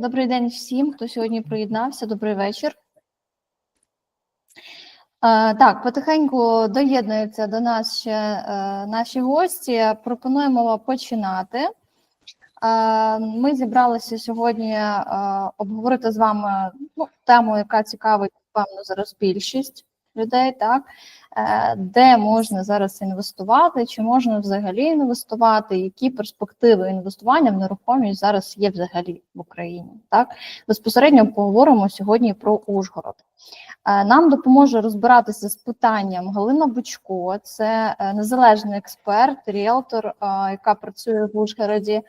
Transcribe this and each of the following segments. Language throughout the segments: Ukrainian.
Добрий день всім, хто сьогодні приєднався. Добрий вечір. Так, потихеньку доєднуються до нас ще е, наші гості. Пропонуємо починати. Ми зібралися сьогодні е, обговорити з вами ну, тему, яка цікавить, певно, зараз більшість людей, так? Е, Де можна зараз інвестувати, чи можна взагалі інвестувати, які перспективи інвестування в нерухомість зараз є взагалі в Україні. Так безпосередньо поговоримо сьогодні про Ужгород. Е, Нам допоможе розбиратися з питанням Галина Бучко, це е, незалежний експерт, ріелтор, яка працює в Ужгороді.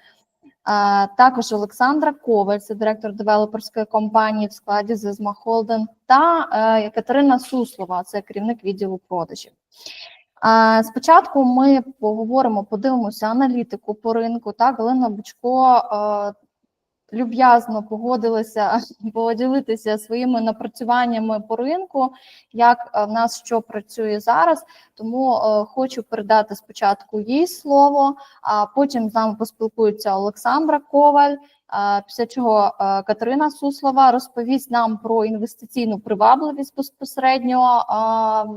Також Олександра Коваль, це директор девелоперської компанії в складі Зизма Холдинг, та е, Катерина Суслова, це керівник відділу продажів. Спочатку ми поговоримо, подивимося аналітику по ринку. Так, Галина Бучко е, люб'язно погодилися поділитися своїми напрацюваннями по ринку, як е, в нас що працює зараз. Тому е, хочу передати спочатку їй слово, а потім з нами поспілкується Олександра Коваль. Після чого е, Катерина Суслова розповість нам про інвестиційну привабливість безпосередньо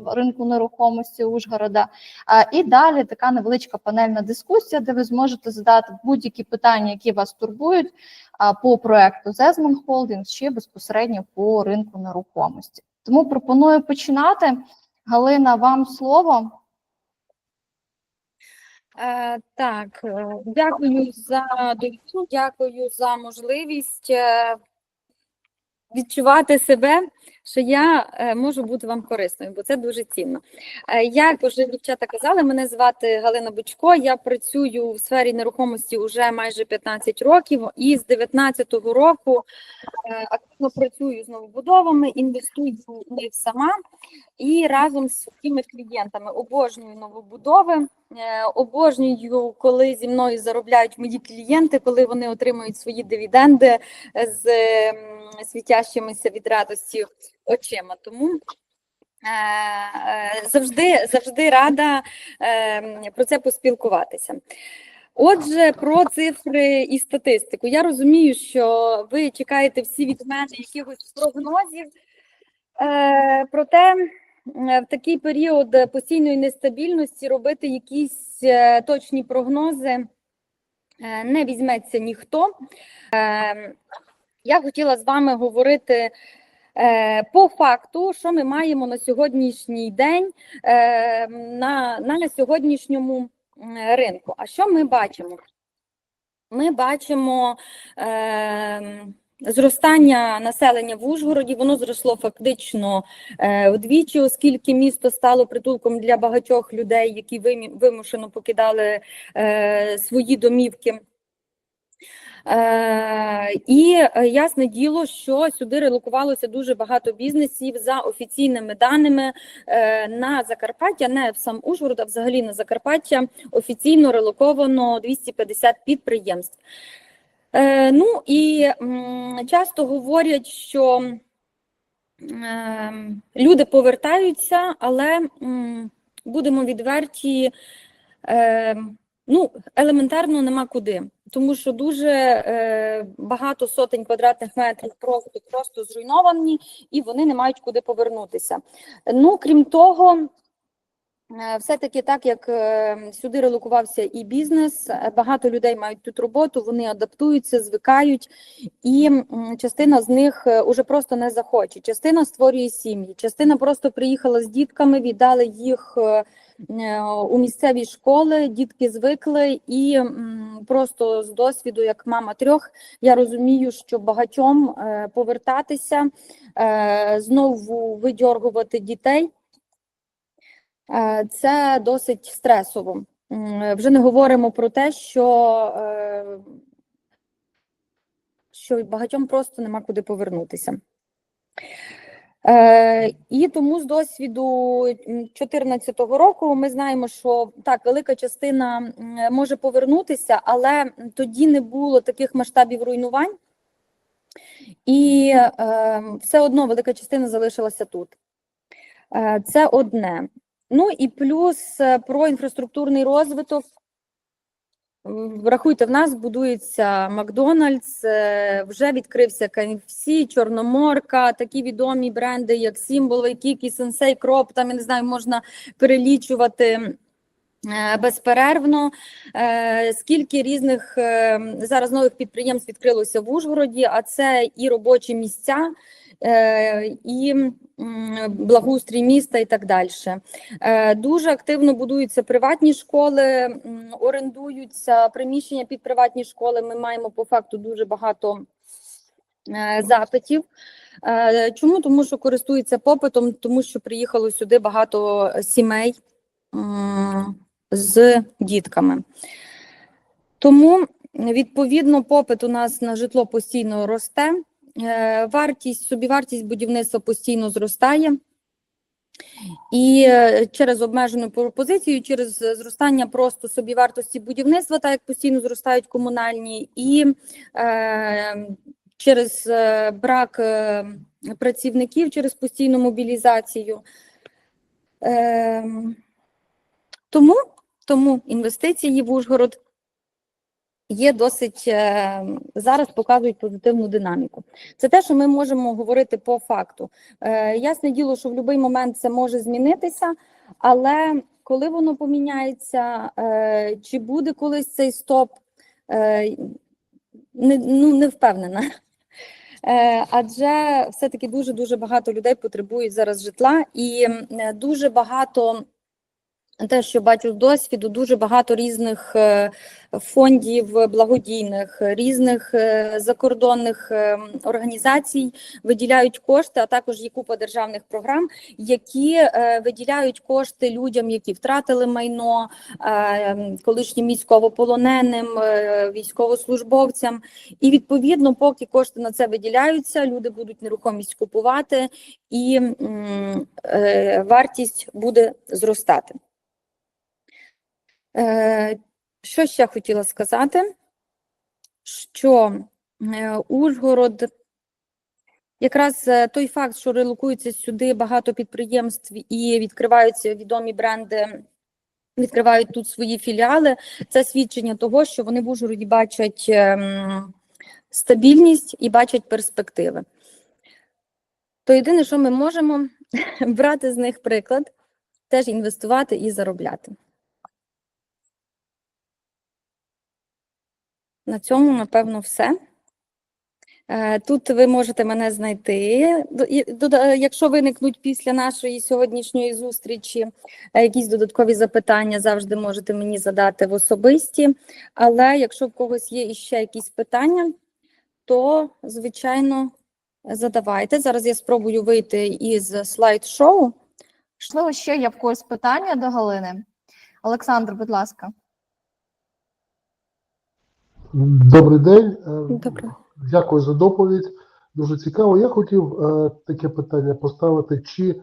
ринку нерухомості Ужгорода. І далі така невеличка панельна дискусія, де ви зможете задати будь-які питання, які вас турбують по проекту Зезман Холдинг чи безпосередньо по ринку нерухомості. Тому пропоную починати. Галина, вам слово. Е, Так, е, дякую за довіру, дякую за можливість е, відчувати себе, що я е, можу бути вам корисною, бо це дуже цінно. Е, Як вже дівчата казали, мене звати Галина Бучко. Я працюю в сфері нерухомості вже майже 15 років, і з 19-го року е, активно працюю з новобудовами, інвестую в них сама і разом з своїми клієнтами обожнюю новобудови. Обожнюю, коли зі мною заробляють мої клієнти, коли вони отримують свої дивіденди з світящимися від радості очима. Тому е, е, завжди, завжди рада е, про це поспілкуватися. Отже, про цифри і статистику. Я розумію, що ви чекаєте всі від мене якихось прогнозів. Е, проте в такий період постійної нестабільності робити якісь точні прогнози не візьметься ніхто. Е, Я хотіла з вами говорити по факту, що ми маємо на сьогоднішній день е, на, на сьогоднішньому ринку. А що ми бачимо? Ми бачимо. Е, Зростання населення в Ужгороді воно зросло фактично е, вдвічі, оскільки місто стало притулком для багатьох людей, які вимушено покидали е, свої домівки. Е, і е, ясне діло, що сюди релокувалося дуже багато бізнесів за офіційними даними е, на Закарпаття, не в сам Ужгород, а взагалі на Закарпаття офіційно релоковано 250 підприємств. Ну і часто говорять, що е, люди повертаються, але будемо відверті, е, ну, елементарно нема куди, тому що дуже е, багато сотень квадратних метрів просто, просто зруйновані, і вони не мають куди повернутися. Ну, крім того, Е, Все-таки так як е, сюди релокувався і бізнес, е, багато людей мають тут роботу, вони адаптуються, звикають, і частина з них уже просто не захоче. Частина створює сім'ї, частина просто приїхала з дітками, віддали їх у місцеві школи. Дітки звикли, і просто з досвіду, як мама трьох, я розумію, що багатьом е, повертатися, е, знову видьоргувати дітей. Е, Це досить стресово. Вже не говоримо про те, що, е, що багатьом просто нема куди повернутися. Е, І тому з досвіду 2014 року ми знаємо, що так, велика частина може повернутися, але тоді не було таких масштабів руйнувань, і е, все одно велика частина залишилася тут. Е, Це одне. Ну і плюс е, про інфраструктурний розвиток Врахуйте, в нас будується Макдональдс, е, вже відкрився KFC, Чорноморка, такі відомі бренди, як Сімвол, Кікі, Сенсей, Кроп, там я не знаю, можна перелічувати е, безперервно. Е, Скільки різних е, зараз нових підприємств відкрилося в Ужгороді, а це і робочі місця, і м, благоустрій міста і так далі. Е, Дуже активно будуються приватні школи, орендуються приміщення під приватні школи. Ми маємо по факту дуже багато е, запитів. Е, Чому? Тому що користуються попитом, тому що приїхало сюди багато сімей з дітками. Тому, відповідно, попит у нас на житло постійно росте. Е, Вартість, собівартість будівництва постійно зростає. І е, через обмежену пропозицію, через зростання просто собівартості будівництва, так як постійно зростають комунальні, і е, через е, брак працівників, через постійну мобілізацію. Е, тому, тому інвестиції в Ужгород є досить е, зараз показують позитивну динаміку. Це те, що ми можемо говорити по факту. Е, ясне діло, що в будь-який момент це може змінитися, але коли воно поміняється, е, чи буде колись цей стоп, не, ну, не впевнена. Адже все-таки дуже дуже багато людей потребують зараз житла, і дуже багато те, що бачу з досвіду, дуже багато різних е, фондів благодійних, різних е, закордонних е, організацій виділяють кошти, а також є купа державних програм, які виділяють кошти людям, які втратили майно, колишнім військовополоненим, військовослужбовцям. І відповідно, поки кошти на це виділяються, люди будуть нерухомість купувати, і вартість буде зростати. Е, Що ще хотіла сказати? Що е, Ужгород, якраз е, той факт, що релокується сюди багато підприємств і відкриваються відомі бренди, відкривають тут свої філіали, це свідчення того, що вони в Ужгороді бачать ем, стабільність і бачать перспективи. То єдине, що ми можемо брати з них приклад, теж інвестувати і заробляти. На цьому, напевно, все. Е, Тут ви можете мене знайти. Дода- Якщо виникнуть після нашої сьогоднішньої зустрічі е, якісь додаткові запитання, завжди можете мені задати в особисті. Але якщо в когось є іще якісь питання, то, звичайно, задавайте. Зараз я спробую вийти із слайд-шоу. Можливо, ще є в когось питання до Галини. Олександр, будь ласка. Добрий день. Е, Добре. Дякую за доповідь. Дуже цікаво. Я хотів е, таке питання поставити: чи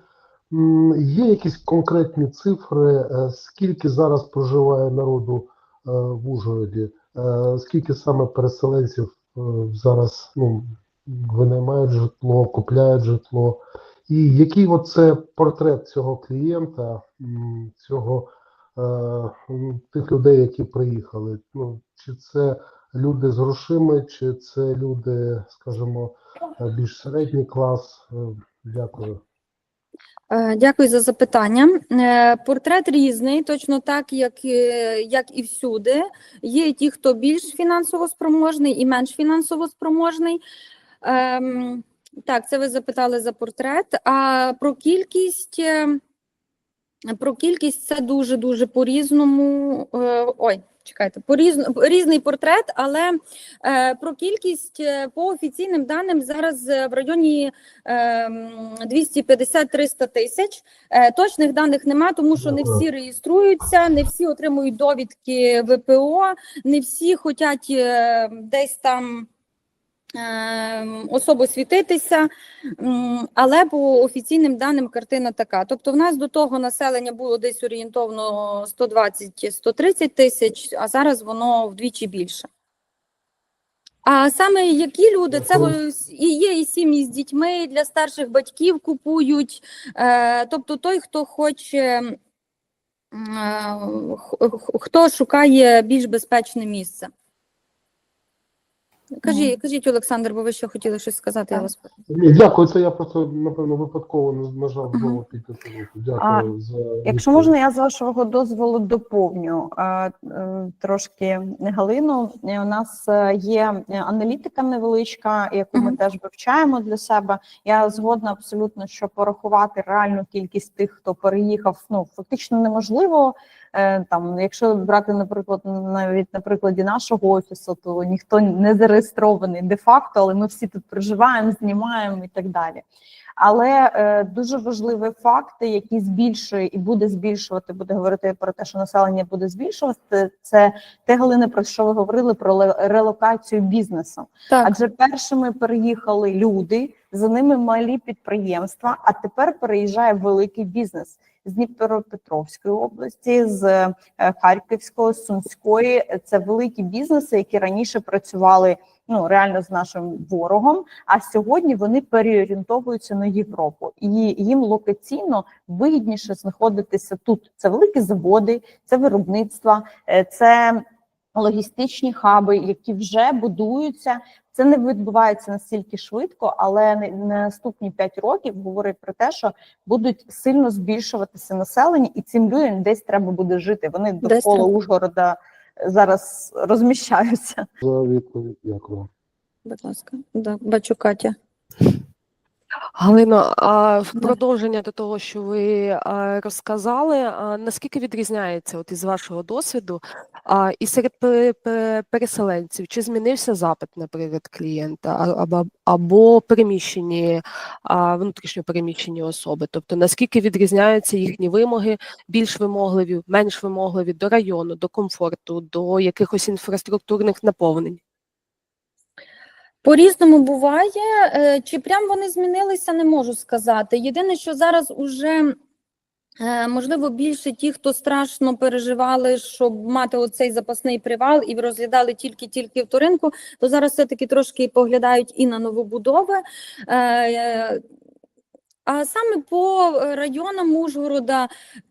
є якісь конкретні цифри, е, скільки зараз проживає народу е, в Ужгороді? Е, Скільки саме переселенців е, зараз ну, винаймають житло, купляють житло? І який оце портрет цього клієнта, цього е, тих людей, які приїхали? Ну, чи це люди з грошима, чи це люди, скажімо, е, більш середній клас? Е, Дякую. Е, Дякую за запитання. Портрет різний, точно так, як, як і всюди. Є ті, хто більш фінансово спроможний і менш фінансово спроможний. Ем, Так, це ви запитали за портрет. А про кількість. Про кількість це дуже дуже по-різному. е, Ой, чекайте, по різний портрет, але е, про кількість е, по офіційним даним зараз в районі ем, 250-300 тисяч. Точних даних нема, тому що не всі реєструються, не всі отримують довідки ВПО, не всі хочуть десь там. Ем, Особо світитися, але по офіційним даним картина така. Тобто, в нас до того населення було десь орієнтовно 120-130 тисяч, а зараз воно вдвічі більше. А саме які люди, це і є і сім'ї з дітьми, і для старших батьків купують. Е, тобто той, хто хоче е, хто шукає більш безпечне місце. Кажіть, кажіть, Олександр, бо ви ще хотіли щось сказати, я вас Ні, дякую, це я просто, напевно, випадково не нажав знову підтримку. Дякую за Якщо можна, я з вашого дозволу доповню е, трошки Галину. Е, У нас е, є аналітика невеличка, яку ми теж вивчаємо для себе. Я згодна абсолютно, що порахувати реальну кількість тих, хто переїхав, ну фактично неможливо. Е, Там, якщо брати, наприклад, навіть на прикладі нашого офісу, то ніхто не зареєстрований де-факто, але ми всі тут проживаємо, знімаємо і так далі. Але е, дуже важливі факти, які збільшує і буде збільшувати, буде говорити про те, що населення буде збільшувати. Це те, Галина, про що ви говорили про релокацію бізнесу. Так, Адже першими переїхали люди, за ними малі підприємства, а тепер переїжджає великий бізнес з Дніпропетровської області, з е, Харківської, Сумської. Це великі бізнеси, які раніше працювали ну реально з нашим ворогом. А сьогодні вони переорієнтовуються на Європу, і їм локаційно вигідніше знаходитися тут. Це великі заводи, це виробництва, е, це логістичні хаби, які вже будуються. Це не відбувається настільки швидко, але на на наступні 5 років говорить про те, що будуть сильно збільшуватися населення, і цим людям десь треба буде жити. Вони довкола. Ужгорода зараз розміщаються. За відповідь. Дякую. будь ласка, да, бачу Катя. Галино, а в продовження до того, що ви розказали, наскільки відрізняється от із вашого досвіду і серед пе- пе- переселенців, чи змінився запит, наприклад, клієнта або, або переміщені, внутрішньо переміщені особи? Тобто наскільки відрізняються їхні вимоги, більш вимогливі, менш вимогливі до району, до комфорту, до якихось інфраструктурних наповнень? По-різному буває. Е, Чи прям вони змінилися, не можу сказати. Єдине, що зараз уже е, можливо більше ті, хто страшно переживали, щоб мати оцей запасний привал і розглядали тільки-тільки вторинку, то зараз все-таки трошки поглядають і на новобудови. Е, е, А саме по районам Ужгорода,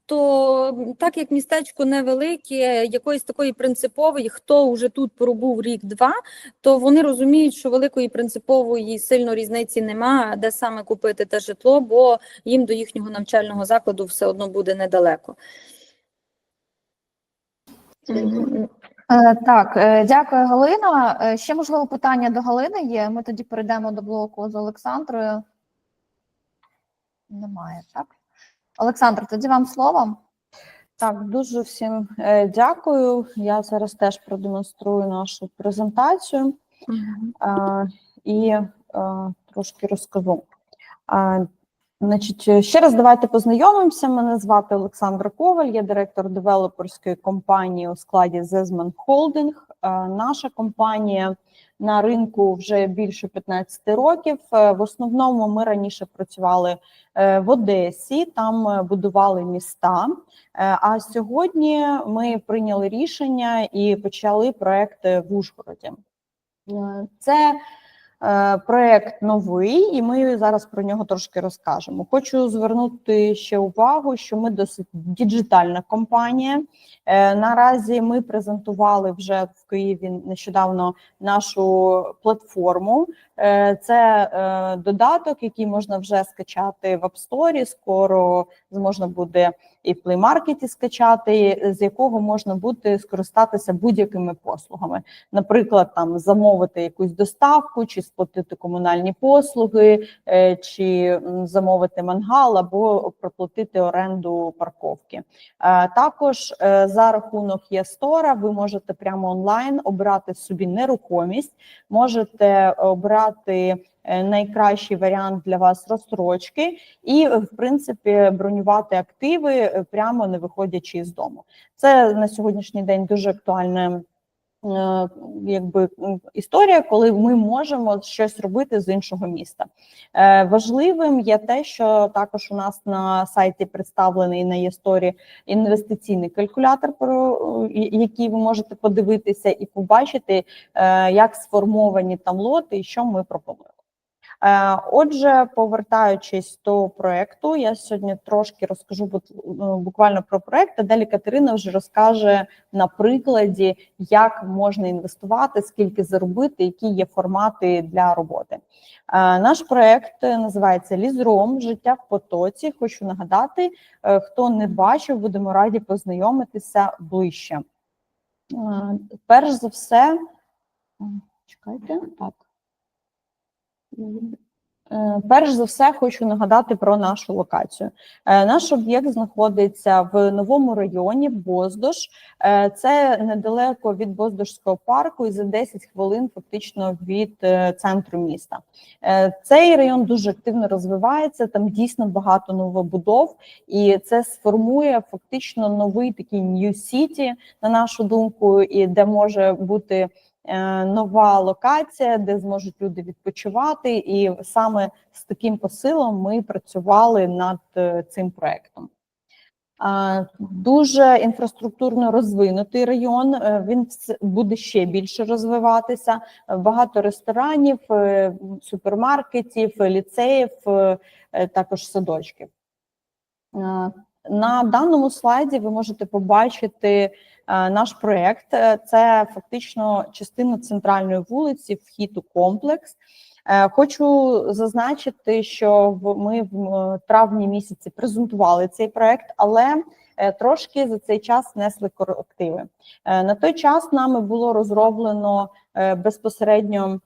то так як містечко невелике, якоїсь такої принципової, хто вже тут пробув рік-два, то вони розуміють, що великої принципової сильно різниці нема, де саме купити те житло, бо їм до їхнього навчального закладу все одно буде недалеко. Е, Так, е, дякую, Галина. Е, Ще можливо питання до Галини є. Ми тоді перейдемо до блоку з Олександрою. Немає, так? Олександр, тоді вам слово. Так, дуже всім е, дякую. Я зараз теж продемонструю нашу презентацію. А, і е, трошки розкажу. А, Значить, ще раз давайте познайомимося. Мене звати Олександра Коваль, я директор девелоперської компанії у складі Zesman Holding. Наша компанія на ринку вже більше 15 років. Е, В основному ми раніше працювали е, в Одесі, там е, будували міста. А сьогодні ми прийняли рішення і почали проекти в Ужгороді. Це проект новий, і ми зараз про нього трошки розкажемо. Хочу звернути ще увагу, що ми досить діджитальна компанія. Е, Наразі ми презентували вже в Києві нещодавно нашу платформу. Е, Це е, додаток, який можна вже скачати в App Store, Скоро зможна буде і в Play Market скачати, з якого можна буде скористатися будь-якими послугами наприклад, там замовити якусь доставку, чи сплатити комунальні послуги, е, чи замовити мангал, або проплатити оренду парковки. Е, Також е, за рахунок ЄСТОРа ви можете прямо онлайн обрати собі нерухомість, можете обрати найкращий варіант для вас розстрочки, і в принципі бронювати активи прямо не виходячи з дому. Це на сьогоднішній день дуже актуальне якби історія, коли ми можемо щось робити з іншого міста. Е, Важливим є те, що також у нас на сайті представлений на ЄСторі інвестиційний калькулятор, про е, який ви можете подивитися і побачити, е, як сформовані там лоти і що ми пропонуємо. Е, Отже, повертаючись до проекту, я сьогодні трошки розкажу ну, буквально про проект, а далі Катерина вже розкаже на прикладі, як можна інвестувати, скільки заробити, які є формати для роботи. Е, Наш проект називається Лізром Життя в потоці. Хочу нагадати, е, хто не бачив, будемо раді познайомитися ближче. Е, Перш за все, е, чекайте, так. Е, Перш за все, хочу нагадати про нашу локацію. Е, Наш об'єкт знаходиться в новому районі Боздош. Е, Це недалеко від Боздошського парку і за 10 хвилин фактично від центру міста. Цей район дуже активно розвивається. Там дійсно багато новобудов, і це сформує фактично новий такий City, на нашу думку, і де може бути нова локація, де зможуть люди відпочивати. І саме з таким посилом ми працювали над е, цим проектом. Дуже інфраструктурно розвинутий район. е, Він буде ще більше розвиватися. Е, Багато ресторанів, е, супермаркетів, е, ліцеїв, е, е, також садочків. Е, На даному слайді ви можете побачити е, наш проєкт. Е, Це фактично частина центральної вулиці, вхід у комплекс. Е, Хочу зазначити, що ми в е, травні місяці презентували цей проект, але е, трошки за цей час внесли корективи. Е, На той час нами було розроблено е, безпосередньо е,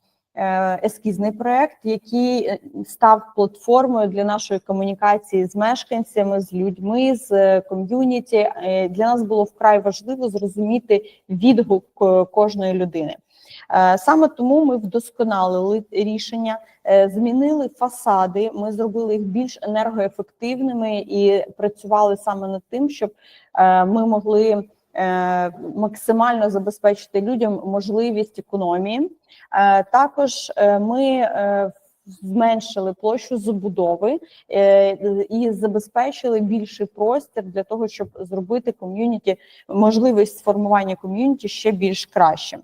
ескізний проект, який е, став платформою для нашої комунікації з мешканцями, з людьми, з е, ком'юніті. Е, Для нас було вкрай важливо зрозуміти відгук е, кожної людини. Е, Саме тому ми вдосконалили рішення, е, змінили фасади. Ми зробили їх більш енергоефективними і працювали саме над тим, щоб е, ми могли е, максимально забезпечити людям можливість економії. Е, Також е, ми е, зменшили площу забудови е, і забезпечили більший простір для того, щоб зробити ком'юніті можливість сформування ком'юніті ще більш кращим.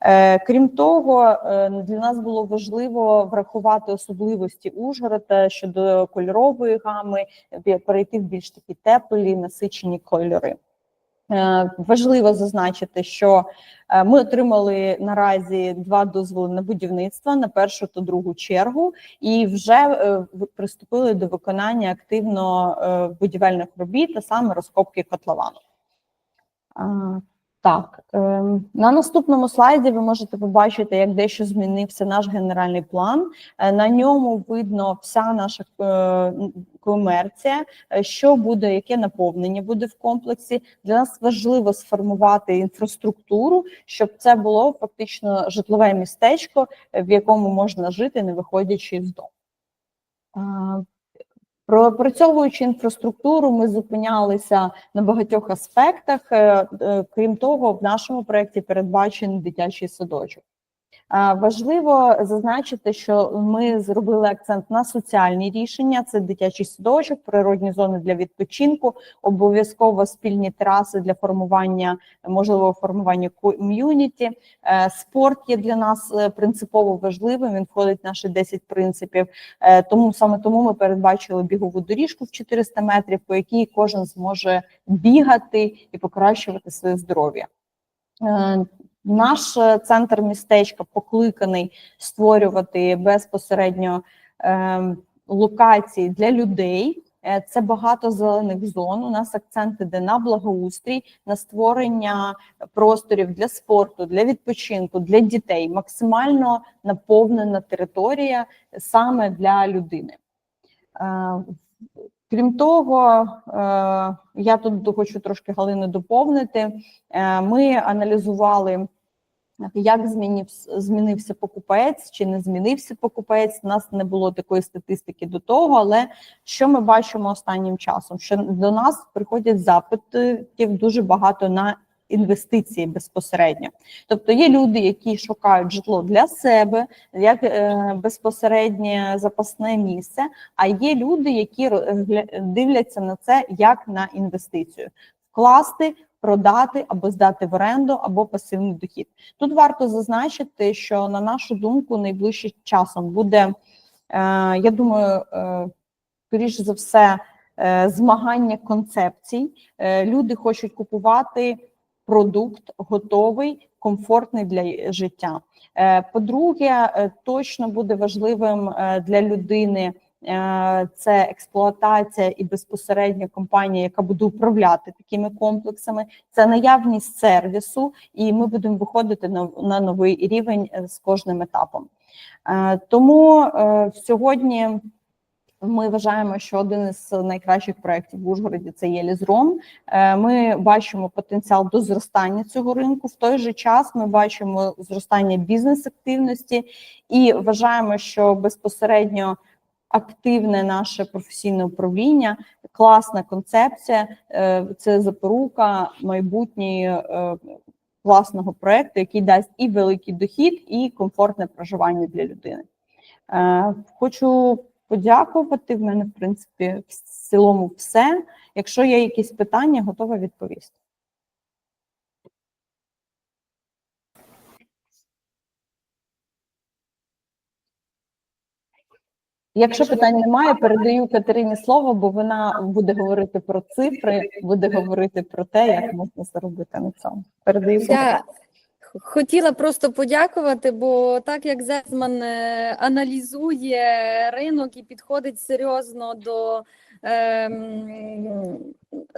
Е, Крім того, е, для нас було важливо врахувати особливості Ужгорода щодо кольорової гами, е, перейти в більш такі теплі, насичені кольори. Е, Важливо зазначити, що е, ми отримали наразі два дозволи на будівництво на першу та другу чергу, і вже е, приступили до виконання активно будівельних робіт, а саме розкопки котловану. Так, ем, на наступному слайді ви можете побачити, як дещо змінився наш генеральний план. Е, На ньому видно вся наша е, комерція, е, що буде, яке наповнення буде в комплексі. Для нас важливо сформувати інфраструктуру, щоб це було фактично житлове містечко, в якому можна жити, не виходячи з дому. Пропрацьовуючи інфраструктуру, ми зупинялися на багатьох аспектах. Е, е, Крім того, в нашому проєкті передбачений дитячий садочок. Важливо зазначити, що ми зробили акцент на соціальні рішення: це дитячий садочок, природні зони для відпочинку, обов'язково спільні траси для формування можливого формування ком'юніті. Е, Спорт є для нас е, принципово важливим. Він входить в наші 10 принципів. Е, Тому саме тому ми передбачили бігову доріжку в 400 метрів, по якій кожен зможе бігати і покращувати своє здоров'я. Наш е, центр містечка покликаний створювати безпосередньо е, локації для людей. Е, Це багато зелених зон. У нас акцент іде на благоустрій, на створення просторів для спорту, для відпочинку, для дітей. Максимально наповнена територія саме для людини. Е, Крім того, я тут хочу трошки Галини доповнити. Ми аналізували, як змінився, змінився покупець чи не змінився покупець. У нас не було такої статистики до того, але що ми бачимо останнім часом? Що до нас приходять запитів дуже багато на інвестиції безпосередньо. Тобто є люди, які шукають житло для себе, як е, безпосереднє запасне місце. А є люди, які дивляться на це як на інвестицію, вкласти, продати або здати в оренду, або пасивний дохід. Тут варто зазначити, що на нашу думку, найближчим часом буде Я думаю, е, скоріш за все, е, змагання концепцій. Е, Люди хочуть купувати продукт готовий, комфортний для життя. Е, По-друге, е, точно буде важливим е, для людини е, це експлуатація і безпосередньо компанія, яка буде управляти такими комплексами. Це наявність сервісу, і ми будемо виходити на, на новий рівень е, з кожним етапом. Е, Тому е, сьогодні. Ми вважаємо, що один із найкращих проєктів в Ужгороді це є Лізром. Е, Ми бачимо потенціал до зростання цього ринку. В той же час ми бачимо зростання бізнес-активності і вважаємо, що безпосередньо активне наше професійне управління, класна концепція. е, Це запорука майбутньої е, класного проекту, який дасть і великий дохід, і комфортне проживання для людини. Е, Хочу подякувати. В мене, в принципі, в цілому все. Якщо є якісь питання, готова відповісти. Якщо питань немає, передаю Катерині слово, бо вона буде говорити про цифри, буде говорити про те, як можна заробити на цьому. Передаю слово. Хотіла просто подякувати, бо так як Зесман е, аналізує ринок і підходить серйозно до,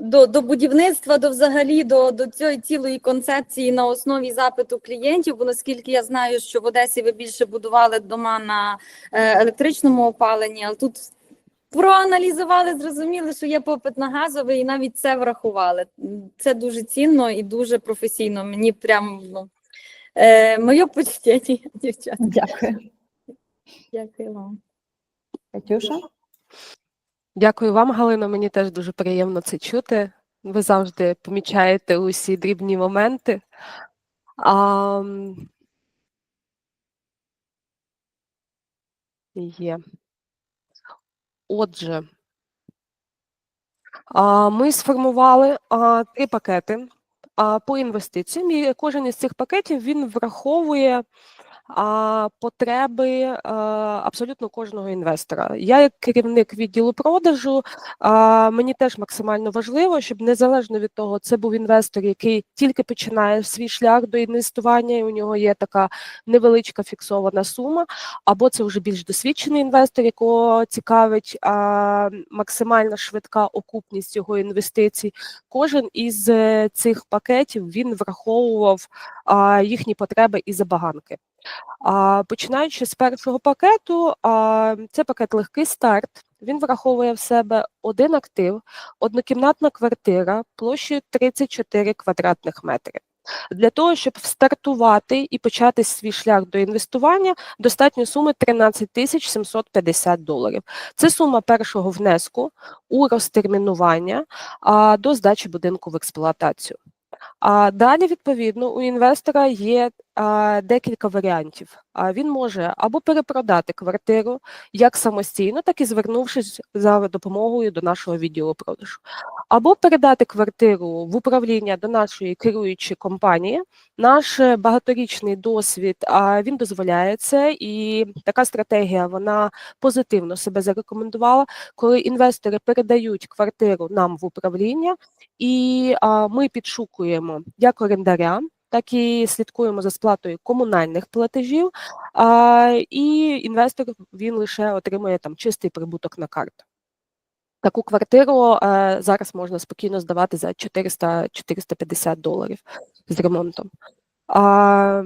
до, до будівництва, до взагалі до, до цієї цілої концепції на основі запиту клієнтів, бо наскільки я знаю, що в Одесі ви більше будували дома на е, електричному опаленні, але тут проаналізували, зрозуміли, що є попит на газовий, і навіть це врахували. Це дуже цінно і дуже професійно. Мені прям ну, е, моє почтення, дівчата. Дякую. Дякую вам. Катюша. Дякую вам, Галино. Мені теж дуже приємно це чути. Ви завжди помічаєте усі дрібні моменти. А, є. Отже, а, ми сформували а, три пакети а, по інвестиціям, і кожен із цих пакетів він враховує потреби абсолютно кожного інвестора. Я, як керівник відділу продажу, мені теж максимально важливо, щоб незалежно від того, це був інвестор, який тільки починає свій шлях до інвестування, і у нього є така невеличка фіксована сума, або це вже більш досвідчений інвестор, якого цікавить максимально швидка окупність його інвестицій. Кожен із е, цих пакетів він враховував їхні потреби і забаганки. Починаючи з першого пакету, це пакет легкий старт. Він враховує в себе один актив, однокімнатна квартира площею 34 квадратних метри. Для того, щоб стартувати і почати свій шлях до інвестування, достатньо суми 13 тисяч 750 доларів. Це сума першого внеску у розтермінування до здачі будинку в експлуатацію. А далі, відповідно, у інвестора є декілька варіантів. Він може або перепродати квартиру як самостійно, так і звернувшись за допомогою до нашого відділу продажу, або передати квартиру в управління до нашої керуючої компанії. Наш е, багаторічний досвід він дозволяє це, і така стратегія вона позитивно себе зарекомендувала, коли інвестори передають квартиру нам в управління, і ми підшукуємо як орендаря, так і слідкуємо за сплатою комунальних платежів, а, і інвестор він лише отримує там чистий прибуток на карту. Таку квартиру е, зараз можна спокійно здавати за 400-450 доларів з ремонтом. А,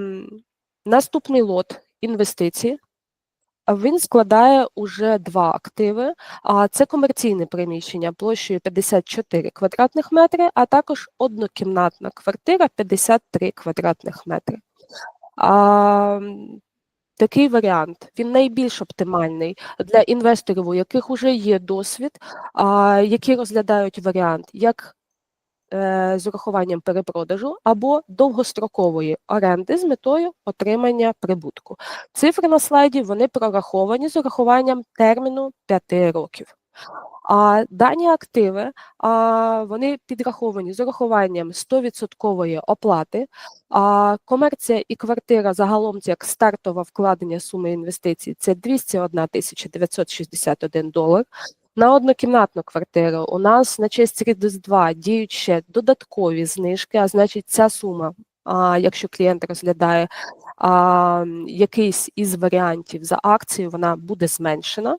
наступний лот інвестицій. Він складає уже два активи. А це комерційне приміщення площею 54 квадратних метри, а також однокімнатна квартира 53 квадратних метри. А, такий варіант він найбільш оптимальний для інвесторів, у яких вже є досвід, а, які розглядають варіант як з урахуванням перепродажу або довгострокової оренди з метою отримання прибутку. Цифри на слайді вони прораховані з урахуванням терміну 5 років. А дані активи а, вони підраховані з урахуванням 100% оплати. А комерція і квартира загалом як стартове вкладення суми інвестицій це 201 тисяча 961 долар. На однокімнатну квартиру у нас на честь Рідус-2 діють ще додаткові знижки, а значить, ця сума, а, якщо клієнт розглядає а, якийсь із варіантів за акцію, вона буде зменшена.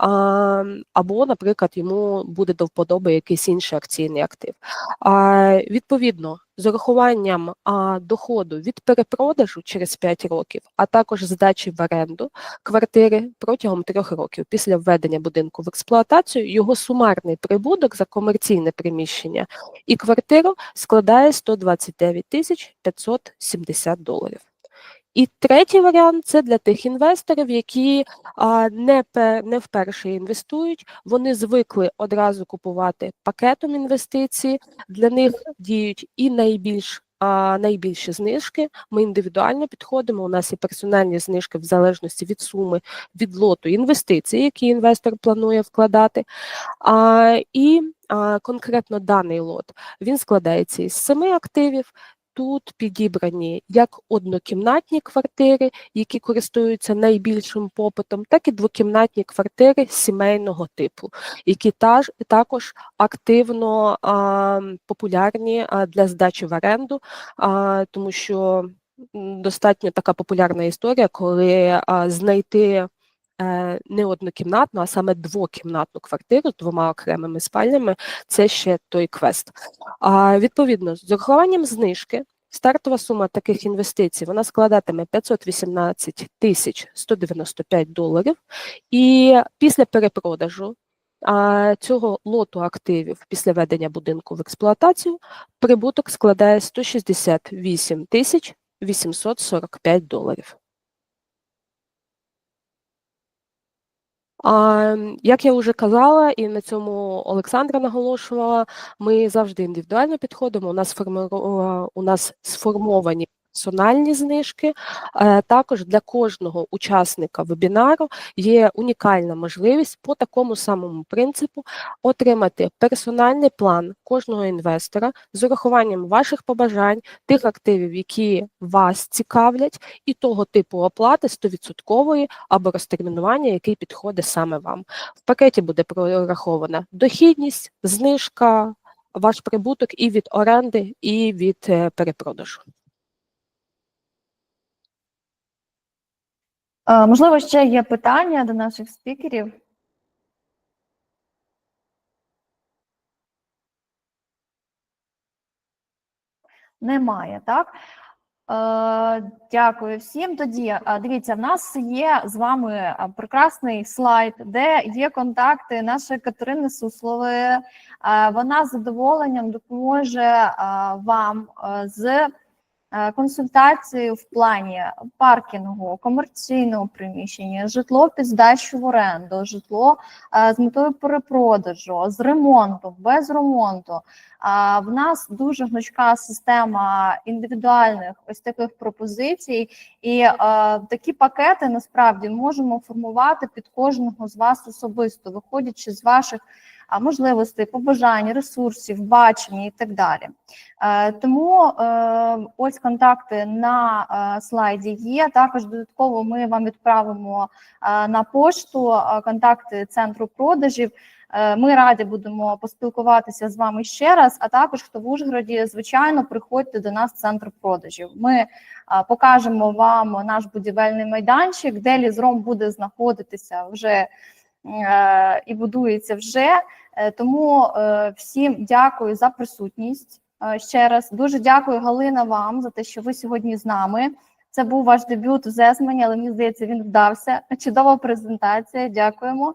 А, або, наприклад, йому буде до вподоби якийсь інший акційний актив. А, відповідно, з урахуванням а, доходу від перепродажу через 5 років, а також здачі в оренду квартири протягом 3 років після введення будинку в експлуатацію, його сумарний прибуток за комерційне приміщення і квартиру складає 129 тисяч 570 доларів. І третій варіант це для тих інвесторів, які а, не, не вперше інвестують, вони звикли одразу купувати пакетом інвестицій, для них діють і найбільш а, найбільші знижки. Ми індивідуально підходимо. У нас є персональні знижки в залежності від суми, від лоту інвестицій, які інвестор планує вкладати. А, і конкретно даний лот він складається із семи активів. Тут підібрані як однокімнатні квартири, які користуються найбільшим попитом, так і двокімнатні квартири сімейного типу, які також активно а, популярні для здачі в оренду, а, тому що достатньо така популярна історія, коли а, знайти не однокімнатну, а саме двокімнатну квартиру з двома окремими спальнями це ще той квест. А, відповідно, з урахуванням знижки стартова сума таких інвестицій вона складатиме 518 тисяч 195 доларів. І після перепродажу цього лоту активів після введення будинку в експлуатацію прибуток складає 168 тисяч 845 доларів. А, як я вже казала, і на цьому Олександра наголошувала, ми завжди індивідуально підходимо. У нас формиро- у нас сформовані персональні знижки. Е, Також для кожного учасника вебінару є унікальна можливість по такому самому принципу отримати персональний план кожного інвестора з урахуванням ваших побажань, тих активів, які вас цікавлять, і того типу оплати 100% або розтермінування, який підходить саме вам. В пакеті буде прорахована дохідність, знижка, ваш прибуток і від оренди, і від е, перепродажу. Можливо, ще є питання до наших спікерів. Немає, так? Е, Дякую всім. Тоді е, дивіться, в нас є з вами е, прекрасний слайд, де є контакти нашої Катерини Суслової. Е, Вона з задоволенням допоможе е, вам е, з е, консультацією в плані паркінгу, комерційного приміщення, житло під здачу в оренду, житло е, з метою перепродажу, з ремонту, без ремонту. В нас дуже гнучка система індивідуальних ось таких пропозицій, і е, такі пакети насправді можемо формувати під кожного з вас особисто, виходячи з ваших можливостей, побажань, ресурсів, бачення і так далі. Е, тому е, ось контакти на слайді є. Також додатково ми вам відправимо на пошту контакти центру продажів. Е, Ми раді будемо поспілкуватися з вами ще раз. А також хто в Ужгороді, звичайно, приходьте до нас в центр продажів. Ми е, покажемо вам наш будівельний майданчик, де лізром буде знаходитися вже е, і будується вже. Тому всім дякую за присутність. Ще раз дуже дякую, Галина, вам за те, що ви сьогодні з нами. Це був ваш дебют в Зесмані, але мені здається, він вдався. Чудова презентація. Дякуємо.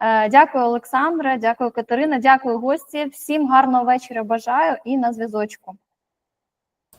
Е, Дякую, Олександре, дякую, Катерина, дякую гості. Всім гарного вечора бажаю і на зв'язочку.